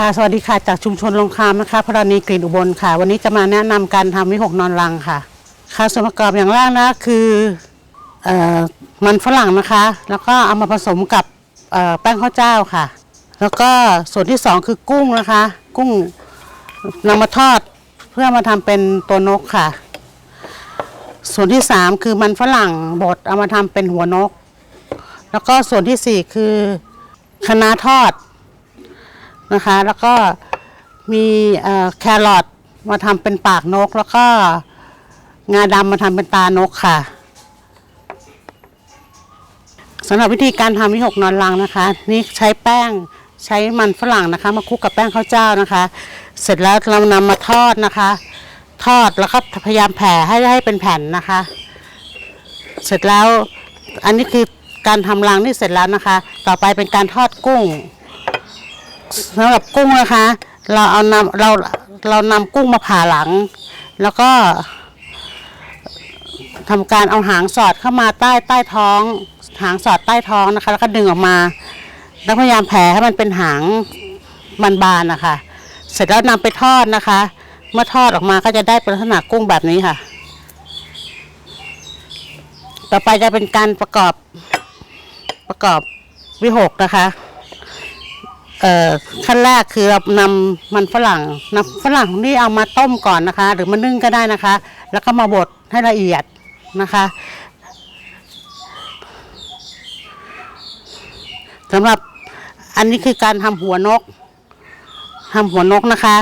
ค่ะสวัสดีค่ะจากชุมชนลงคามนะคะพระรณีกลิ่นอุบลค่ะ วันนี้จะมาแนะนำการทำวิหกนอนรังค่ะ ค่ะส่วนประกอบอย่างแรกนะคืออมันฝรั่งนะคะ แล้วก็เอามาผสมกับแป้งข้าวเจ้าค่ะ แล้วก็ส่วนที่สองคือกุ้งนะคะ กุ้งนำมาทอดเพื่อมาทำเป็นตัวนกค่ะ ส่วนที่สามคือมันฝรั่งบดเอามาทำเป็นหัวนก แล้วก็ส่วนที่สี่คือคะน้าทอด นะคะ แล้วก็มีแครอทมาทำเป็นปากนก แล้วก็งาดำมาทำเป็นตานกค่ะสำหรับวิธีการทำวิหกนอนรังนะคะ นี่ใช้แป้งใช้มันฝรั่งนะคะ มาคลุกกับแป้งข้าวเจ้านะคะ เสร็จแล้วเรานำมาทอดนะคะ ทอดแล้วก็พยายามแผ่ให้ให้เป็นแผ่นนะคะ เสร็จแล้วอันนี้คือการทำรังที่เสร็จแล้วนะคะ ต่อไปเป็นการทอดกุ้ง สำหรับกุ้งนะคะ เราเอานำเราเรานำกุ้งมาผ่าหลัง แล้วก็ทำการเอาหางสอดเข้ามาใต้ใต้ท้อง หางสอดใต้ท้องนะคะ แล้วก็ดึงออกมาแล้วพยายามแผ่ให้มันเป็นหางบานๆนะคะ เสร็จแล้วนำไปทอดนะคะ เมื่อทอดออกมาก็จะได้เป็นลักษณะกุ้งแบบนี้ค่ะ ต่อไปจะเป็นการประกอบประกอบวิหกนะคะ ขั้นแรกคือเรานำมันฝรั่งนำฝรั่งนี่เอามาต้มก่อนนะคะ หรือมานึ่งก็ได้นะคะ แล้วก็มาบดให้ละเอียดนะคะสำหรับอันนี้คือการทำหัวนกทำหัวนกนะคะ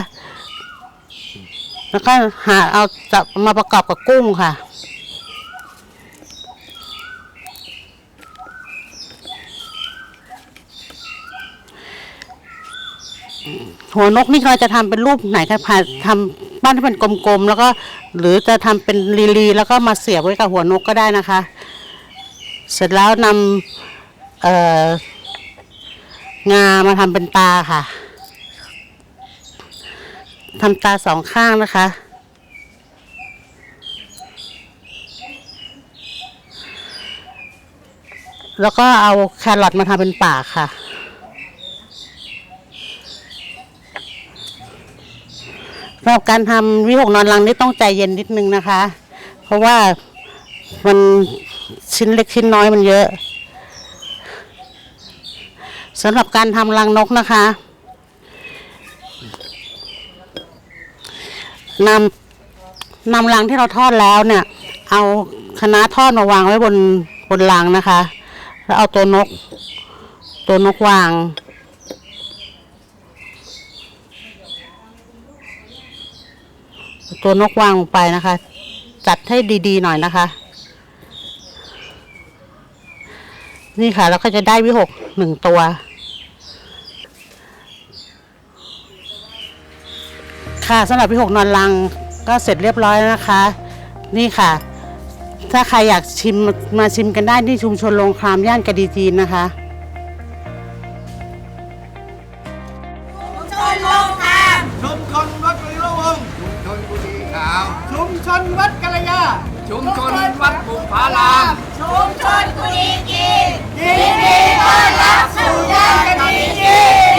แล้วก็หาเอาจะมาประกอบกับกุ้งค่ะ หัวนกนี่เราจะทำเป็นรูปไหนคะผ่าทำบ้านที่เป็นกลมๆแล้วก็หรือจะทำเป็นลีๆแล้วก็มาเสียบไว้กับหัวนกก็ได้นะคะ เสร็จแล้วนำเอ่องามาทำเป็นตาค่ะทำตาสองข้างนะคะ แล้วก็เอาแครอทมาทำเป็นปากค่ะ สำหรับการทำวิหกนอนรังนี่ต้องใจเย็นนิดนึงนะคะ เพราะว่ามันชิ้นเล็กชิ้นน้อยมันเยอะสำหรับการทำรังนกนะคะนำนำรังที่เราทอดแล้วเนี่ย เอาคณะน้าทอดมาวางไว้บนบนรังนะคะ แล้วเอาตัวนก ตัวนกวาง ตัวนกวางลงไปนะคะ จัดให้ดีๆหน่อยนะคะ นี่ค่ะแล้วก็จะได้วิหกหนึ่งตัว ค่ะสำหรับวิหกนอนรังก็เสร็จเรียบร้อยแล้วนะคะ นี่ค่ะ ถ้าใครอยากชิมมาชิมกันได้ที่ชุมชนโรงครามย่านกระดีจีนนะคะชุมชนลงทางชุมชนวัดกะลิโลวงศ์ชนบุรีขาว ชุมชนวัดกะระยา ชุมชนวัดปุพาราม ชุมชนกุนีกินยินดีต้อนรับสู่ย่านกันีกิน